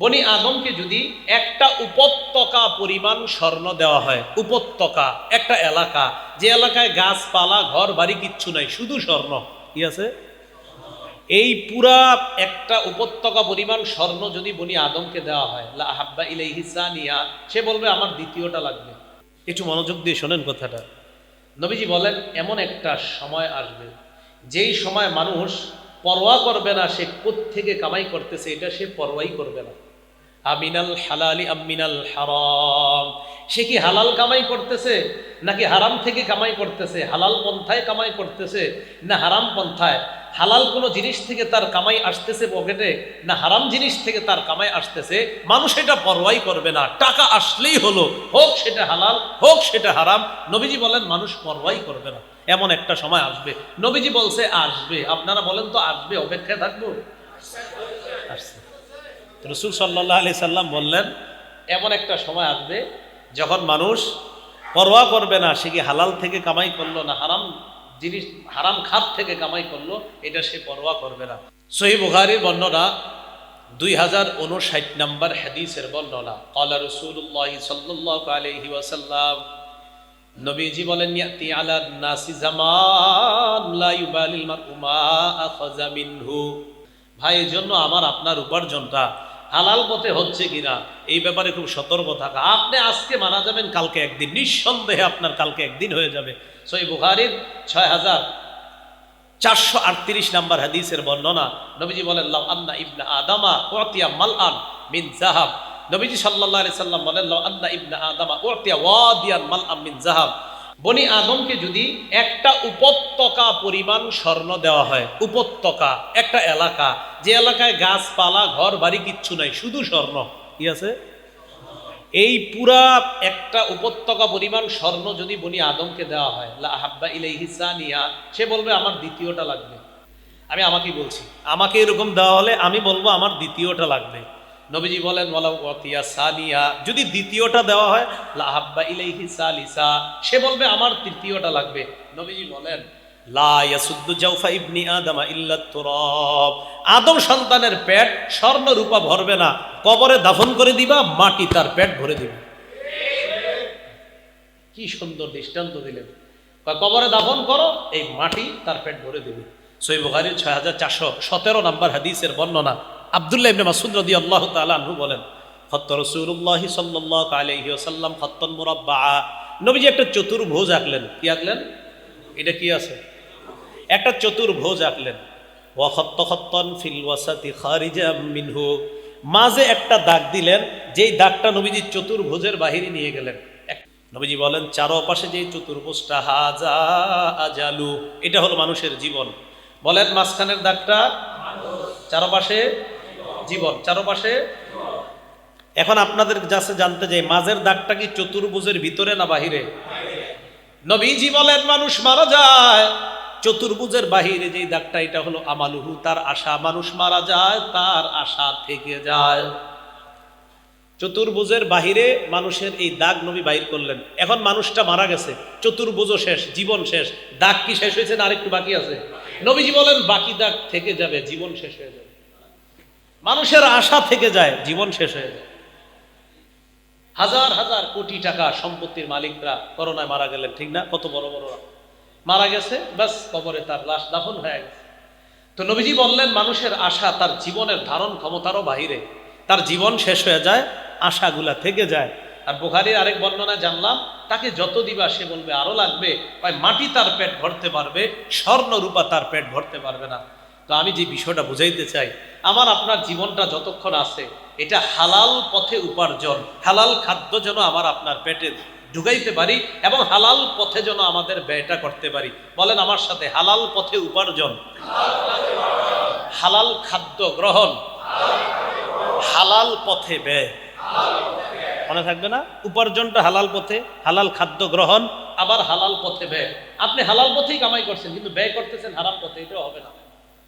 বনি আদমকে যদি একটা উপত্যকা পরিমাণ স্বর্ণ দেওয়া হয়, উপত্যকা, একটা এলাকা, যে এলাকায় গাছপালা, ঘর, বাড়ি কিচ্ছু নাই, শুধু স্বর্ণ, কি আছে? এই পুরা একটা উপত্যকা পরিমাণ স্বর্ণ যদি বনি আদমকে দেওয়া হয় হাব্বা ইলাইহি সানিয়া, সে বলবে, আমার দ্বিতীয়টা লাগবে। একটু মনোযোগ দিয়ে শোনেন কথাটা। নবীজি বলেন, এমন একটা সময় আসবে, যেই সময় মানুষ পরোয়া করবে না, সে থেকে কামাই করতেছে, এটা সে পরোয়াই করবে না। আমিনাল হালালি আমিনাল হারাম। সে কি হালাল কামাই করতেছে, নাকি হারাম থেকে কামাই করতেছে? হালাল পন্থায় কামাই করতেছে না হারাম পন্থায়? হালাল কোনো জিনিস থেকে তার কামাই আসতেছে পকেটে, না হারাম জিনিস থেকে তার কামাই আসতেছে? মানুষ এটা পরোয়াই করবে না। টাকা আসলেই হলো, হোক সেটা হালাল, হোক সেটা হারাম। নবীজি বলেন, মানুষ পরোয়াই করবে না। এমন একটা সময় আসবে। নবীজি বলছে, আসবে। আপনারা বলেন তো, আসবে, অপেক্ষায় থাকব? আসছে। রসুল সাল্লাহ আলি সাল্লাম বললেন, এমন একটা সময় আসবে যখন মানুষ পরোয়া করবে না, সে কি হালাল থেকে কামাই করল না হারাম জিনিস, হারাম খাত থেকে কামাই করল? এটা সে পরোয়া করবে না। সহি বুখারির বর্ণনা দুই হাজার উনষাট নম্বর হাদিসের বর্ণনা। কলা রসুল্লাহ সাল্লাহ আলহি ওয়াসাল্লাম, নবীজি বলেন, ইয়াতি আলা নাসি জামান, লা ইউবালিল মারউ মা আখাযা মিনহু। ভাই আমার আপনার উপার্জনটা হালাল পথে হচ্ছে কিনা, এই ব্যাপারে খুব সতর্ক থাকা। আপনি আজকে মারা যাবেন, কালকে একদিন। নিঃসন্দেহে আপনার কালকে একদিন হয়ে যাবে। সই বুখারির ছয় হাজার চারশো আটত্রিশ নাম্বার হাদিসের বর্ণনা। নবীজি বলেন, লাউ আন্না ইবনা আদামা ওয়াতিয়া মাল আন মিন জাহাব। নবীজি সাল্লাল্লাহু আলাইহি সাল্লাম বলেন, লাউ আন্না ইবনা আদামা ওয়াতিয়া ওয়াদিয়ান মাল আন মিন জাহাব। বনি আদমকে যদি একটা উপত্যকা পরিমাণ স্বর্ণ দেওয়া হয়, উপত্যকা, একটা এলাকা, যে এলাকায় গাছপালা, ঘর, বাড়ি কিচ্ছু নাই, শুধু স্বর্ণ, কি আছে? এই পুরা একটা উপত্যকা পরিমাণ স্বর্ণ যদি বনি আদমকে দেওয়া হয় হাব্বা ইলাইহি সানিয়া, সে বলবে, আমার দ্বিতীয়টা লাগবে। আমি আমাকেই বলছি, আমাকে এরকম দেওয়া হলে আমি বলব, আমার দ্বিতীয়টা লাগবে। নবীজি বলেন ওয়াতিয়া সানিয়া। যদি দ্বিতীয়টা দেওয়া হয়, লা হাব্বা ইলাইহি সালিসা। সে বলবে, আমার তৃতীয়টা লাগবে। নবীজি বলেন আদম সন্তানের পেট স্বর্ণ রূপা ভরবে না। কবরে দাফন করে দিবা, মাটি তার পেট ভরে দিবে। কি সুন্দর দৃষ্টান্ত দিলেন। কবরে দাফন করো, এই মাটি তার পেট ভরে দিবে। সই বুখারির ছয় হাজার চারশো সতেরো নম্বর হাদিসের বর্ণনা। আবদুল্লাহ ইবনে মাসুদ রাদি আল্লাহ তালু বলেন, খত্ত রসুল্লাহ সাল্লাহ আলহি ওসাল্লাম খত্তন মুরাব্বা নবীজি একটা চতুর্ভুজ আঁকলেন। কি আঁকলেন? এটা কি আছে? একটা চতুর্ভুজ আঁকলেন। ওয়াখত্ত খত্তন ফিল ওয়াসাতি খারিজা মিনহু। মাঝে একটা দাগ দিলেন, যেই দাগটা নবীজি চতুর্ভুজের বাহিরে নিয়ে গেলেন। নবীজি বলেন, চারোপাশে যে চতুর্ভুজটা, হাজা আজালু। এটা হলো মানুষের জীবন। বলেন মাঝখানের দাগটা? চারোপাশে জীবন, চারোপাশে। এখন আপনাদের কাছে জানতে চাই, মাঝের দাগটা কি চতুর্ভুজের ভিতরে না বাহিরে? নবীজি বলেন, মানুষ মারা যায়, চতুর্ভুজের বাহিরে যেই দাগটা, এটা হলো আমালুহু, তার আশা। মানুষ মারা যায়, তার আশা থেকে যায়। চতুর্ভুজের বাহিরে মানুষের এই দাগ নবী বাহির করলেন। এখন মানুষটা মারা গেছে, চতুর্ভুজও শেষ, জীবন শেষ। দাগ কি শেষ হয়েছে না আরেকটু বাকি আছে? নবীজি বলেন, বাকি দাগ থেকে যাবে, জীবন শেষ হয়ে যাবে। মানুষের আশা থেকে যায়, জীবন শেষ হয়ে যায়। হাজার হাজার কোটি টাকা সম্পত্তির মালিকরা করোনায় মারা গেলেন, ঠিক না? কত বড় বড়রা। মারা গেছে, ব্যাস, কবরে তার লাশ দাফন হয়ে গেছে। তো নবীজি বললেন, মানুষের আশা তার জীবনের ধারণ ক্ষমতারও বাহিরে। তার জীবন শেষ হয়ে যায়, আশাগুলা থেকে যায়। আর বুখারির আরেক বর্ণনা জানলাম, তাকে যত দিবা সে বলবে, আরও লাগবে। মাটি তার পেট ভরতে পারবে স্বর্ণ রূপা তার পেট ভরতে পারবে না। তো আমি যে বিষয়টা বুঝাইতে চাই, আমার আপনার জীবনটা যতক্ষণ আছে, এটা হালাল পথে উপার্জন, হালাল খাদ্য যেন আমার আপনার পেটে ঢুকাইতে পারি এবং হালাল পথে যেন আমাদের ব্যয়টা করতে পারি। বলেন আমার সাথে, হালাল পথে উপার্জন। হালাল খাদ্য গ্রহণ। হালাল পথে ব্যয়। মনে থাকবে না? উপার্জনটা হালাল পথে, হালাল খাদ্য গ্রহণ, আবার হালাল পথে ব্যয়। আপনি হালাল পথেই কামাই করছেন, কিন্তু ব্যয় করতেছেন হারাম পথে, এটাও হবে না।